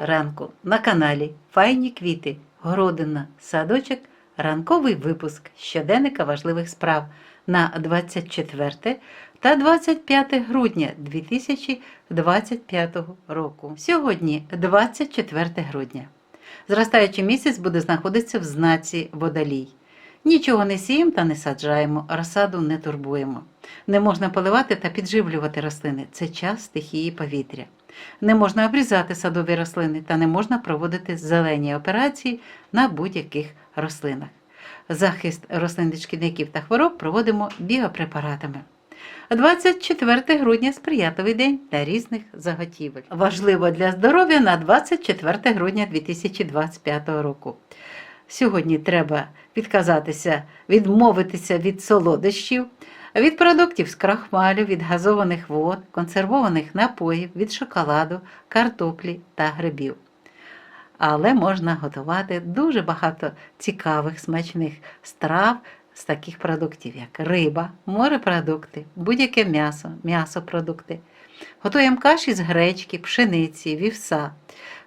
ранку на каналі Файні квіти, городина, садочок, ранковий випуск щоденника важливих справ на 24 та 25 грудня 2025 року. Сьогодні 24 грудня. Зростаючий місяць буде знаходитися в знаці водолій. Нічого не сіємо та не саджаємо, розсаду не турбуємо. Не можна поливати та підживлювати рослини. Це час стихії повітря. Не можна обрізати садові рослини та не можна проводити зелені операції на будь-яких рослинах. Захист рослин від шкідників та хвороб проводимо біопрепаратами. 24 грудня сприятливий день для різних заготівель. Важливо для здоров'я на 24 грудня 2025 року. Сьогодні треба відказатися, відмовитися від солодощів, від продуктів з крахмалю, від газованих вод, консервованих напоїв, від шоколаду, картоплі та грибів. Але можна готувати дуже багато цікавих смачних страв з таких продуктів, як риба, морепродукти, будь-яке м'ясо, м'ясопродукти. Готуємо каші з гречки, пшениці, вівса,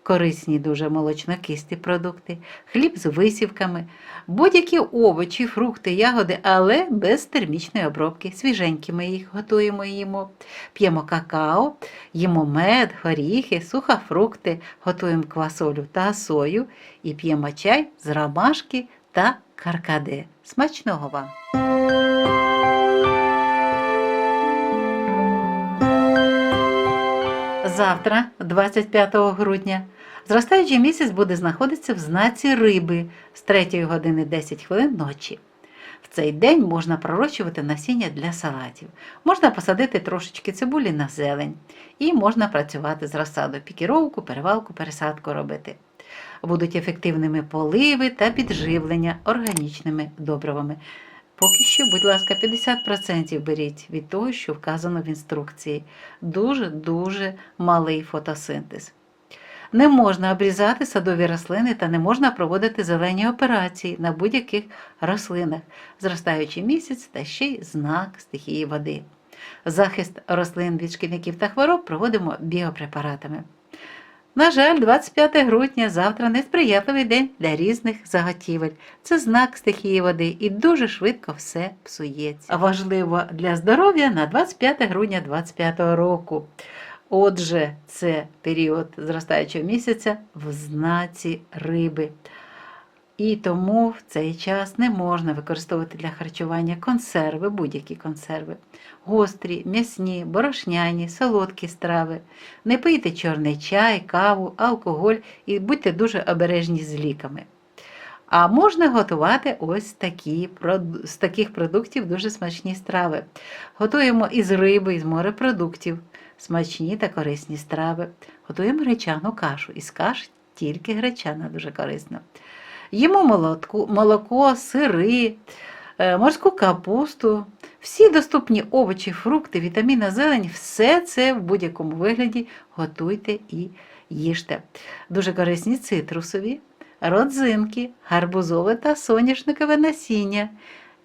корисні дуже молочнокисті продукти, хліб з висівками, будь-які овочі, фрукти, ягоди, але без термічної обробки. Свіженькі ми їх готуємо і їмо. П'ємо какао, їмо мед, горіхи, сухофрукти, готуємо квасолю та сою і п'ємо чай з ромашки та каркаде. Смачного вам! Завтра, 25 грудня, зростаючий місяць буде знаходитися в знаці риби з 3 години 10 хвилин ночі. В цей день можна пророщувати насіння для салатів. Можна посадити трошечки цибулі на зелень і можна працювати з розсадою, пікіровку, перевалку, пересадку робити. Будуть ефективними поливи та підживлення органічними добривами. Поки що, будь ласка, 50% беріть від того, що вказано в інструкції. Дуже-дуже малий фотосинтез. Не можна обрізати садові рослини та не можна проводити зелені операції на будь-яких рослинах, зростаючий місяць та ще й знак стихії води. Захист рослин від шкідників та хвороб проводимо біопрепаратами. На жаль, 25 грудня завтра несприятливий день для різних заготівель. Це знак стихії води і дуже швидко все псується. Важливо для здоров'я на 25 грудня 25 року. Отже, це період зростаючого місяця в знаці риби. І тому в цей час не можна використовувати для харчування консерви, будь-які консерви, гострі, м'ясні, борошняні, солодкі страви. Не пийте чорний чай, каву, алкоголь і будьте дуже обережні з ліками. А можна готувати ось такі з таких продуктів дуже смачні страви. Готуємо із риби, із морепродуктів, смачні та корисні страви. Готуємо гречану кашу. Із каш тільки гречана дуже корисна. Їмо молотку, молоко, сири, е, морську капусту, всі доступні овочі, фрукти, вітаміна, зелень, все це в будь-якому вигляді готуйте і їжте. Дуже корисні цитрусові, родзинки, гарбузове та соняшникове насіння.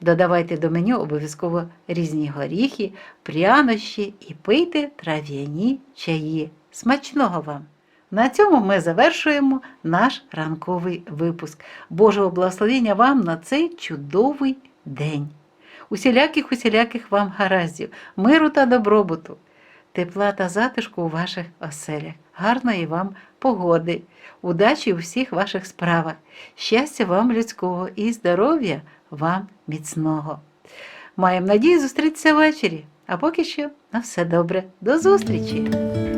Додавайте до меню обов'язково різні горіхи, прянощі і пийте трав'яні чаї. Смачного вам! На цьому ми завершуємо наш ранковий випуск. Божого благословення вам на цей чудовий день. Усіляких усіляких вам гараздів, миру та добробуту, тепла та затишку у ваших оселях, гарної вам погоди, удачі у всіх ваших справах, щастя вам людського і здоров'я вам міцного. Маємо надію зустрітися ввечері. А поки що на все добре. До зустрічі!